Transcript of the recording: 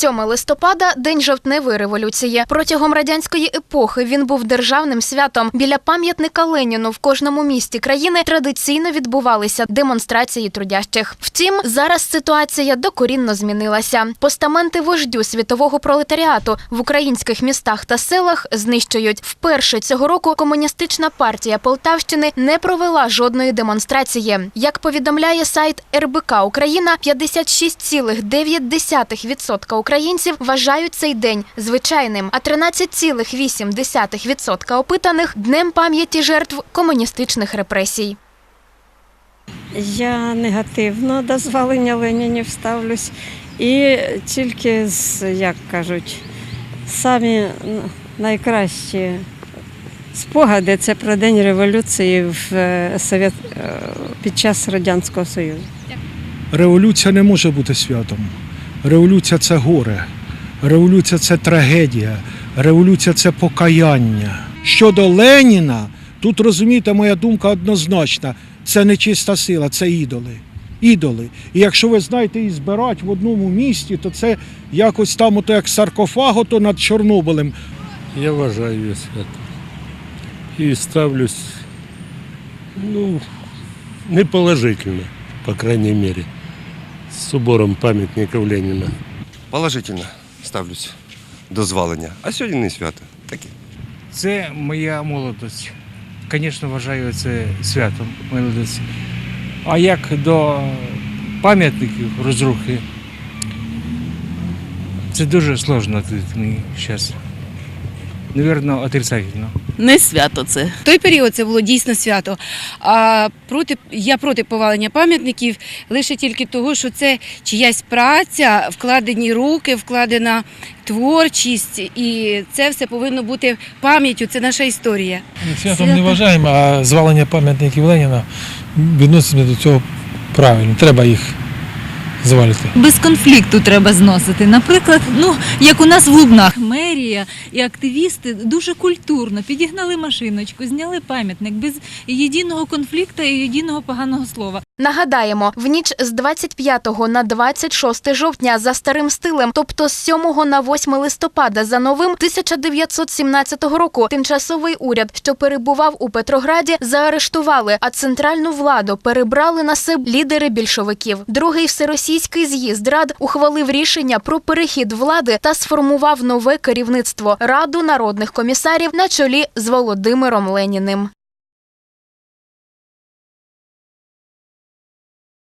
7 листопада день жовтневої революції. Протягом радянської епохи він був державним святом. Біля пам'ятника Леніну в кожному місті країни традиційно відбувалися демонстрації трудящих. Втім, зараз ситуація докорінно змінилася. Постаменти вождю світового пролетаріату в українських містах та селах знищують. Вперше цього року комуністична партія Полтавщини не провела жодної демонстрації. Як повідомляє сайт РБК Україна, 56,9% українців вважають цей день звичайним, а 13,8% опитаних днем пам'яті жертв комуністичних репресій. Я негативно до звалення Ленінів ставлюсь. І тільки з, як кажуть, самі найкращі спогади це про День революції в е, Совєт... е, під час Радянського Союзу. Революція не може бути святом. Революція це горе, революція це трагедія, революція це покаяння. Щодо Леніна, тут розумієте, моя думка однозначна: це не чиста сила, це ідоли. Ідоли. І якщо ви знаєте їх збирати в одному місті, то це якось там, ото як саркофаг, ото над Чорнобилем. Я вважаю свято. І ставлюсь, ну, неположительно, по крайней мере, з собором пам'ятників Леніна. Положительно ставлюсь до звалення. А сьогодні не свято. Таке. Це моя молодость. Звісно, вважаю це святом молодості. А як до пам'ятників розрухи, це дуже складно тут мені зараз. Навірно, отрицательно. Не свято це. В той період це було дійсно свято. А проти я проти повалення пам'ятників лише тільки того, що це чиясь праця, вкладені руки, вкладена творчість, і це все повинно бути пам'яттю. Це наша історія. Святом не вважаємо, а звалення пам'ятників Леніна відноситься до цього правильно. Треба їх звалити. Без конфлікту треба зносити. Наприклад, ну як у нас в Лубнах, мерія і активісти дуже культурно підігнали машиночку, зняли пам'ятник без єдиного конфлікту і єдиного поганого слова. Нагадаємо, в ніч з 25 на 26 жовтня за старим стилем, тобто з 7 на 8 листопада за новим 1917 року, тимчасовий уряд, що перебував у Петрограді, заарештували, а центральну владу перебрали на себе лідери більшовиків. Другий всеросійський з'їзд рад ухвалив рішення про перехід влади та сформував нове керівництво Раду народних комісарів на чолі з Володимиром Леніним.